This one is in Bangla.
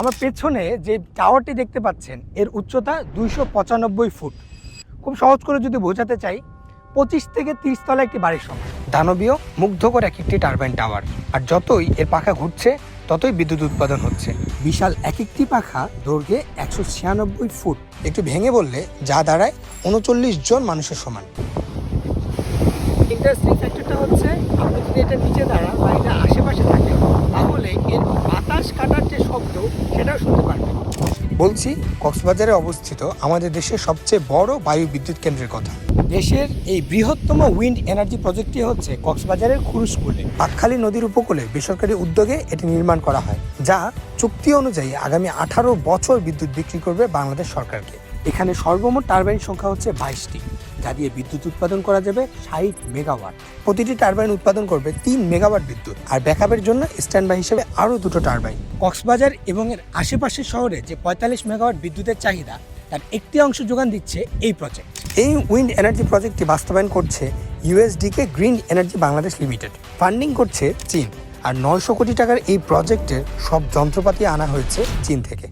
আমার পেছনে যে টাওয়ারটি দেখতে পাচ্ছেন, এর উচ্চতা দুইশো পঁচানব্বই ফুট। খুব সহজ করে যদি বোঝাতে চাই, পঁচিশ থেকে তিরিশ তলা একটি বাড়ির সমান দানবীয়, মুগ্ধকর এক একটি টারবাইন টাওয়ার। আর যতই এর পাখা ঘুরছে, ততই বিদ্যুৎ উৎপাদন হচ্ছে। বিশাল এক একটি পাখা দৈর্ঘ্যে একশো ছিয়ানব্বই ফুট। একটু ভেঙে বললে যা দাঁড়ায় উনচল্লিশ জন মানুষের সমান। ইন্টারেস্টিং ফ্যাক্টরটা হচ্ছে, আপনি যদি এটা নিচে দাঁড়ান বা এটা আশেপাশে থাকে তাহলে এর বাতাস কাটার যে শব্দ সেটাও শুনতে পারবেন বলছি কক্সবাজারে অবস্থিত আমাদের দেশের সবচেয়ে বড় বায়ু বিদ্যুৎ কেন্দ্রের কথা। দেশের এই বৃহত্তম উইন্ড এনার্জি প্রজেক্টটি হচ্ছে কক্সবাজারের খুরুশকুলে পাকখালী নদীর উপকূলে বেসরকারি উদ্যোগে এটি নির্মাণ করা হয় যা চুক্তি অনুযায়ী আগামী আঠারো বছর বিদ্যুৎ বিক্রি করবে বাংলাদেশ সরকারকে। এখানে সর্বমোট টারবাইন সংখ্যা হচ্ছে বাইশটি। যা দিয়ে বিদ্যুৎ উৎপাদন করা যাবে ষাট মেগাওয়াট। প্রতিটি টারবাইন উৎপাদন করবে তিন মেগাওয়াট বিদ্যুৎ। আর ব্যাকআপের জন্য স্ট্যান্ড বাই হিসেবে আরও দুটো টারবাইন। কক্সবাজার এবং এর আশেপাশের শহরে যে পঁয়তাল্লিশ মেগাওয়াট বিদ্যুতের চাহিদা, তার একটি অংশ যোগান দিচ্ছে এই প্রজেক্ট এই উইন্ড এনার্জি প্রজেক্টটি বাস্তবায়ন করছে ইউএসডিকে green energy Bangladesh limited funding করছে চীন। আর নয়শো কোটি টাকার এই প্রজেক্টের সব যন্ত্রপাতি আনা হয়েছে চীন থেকে।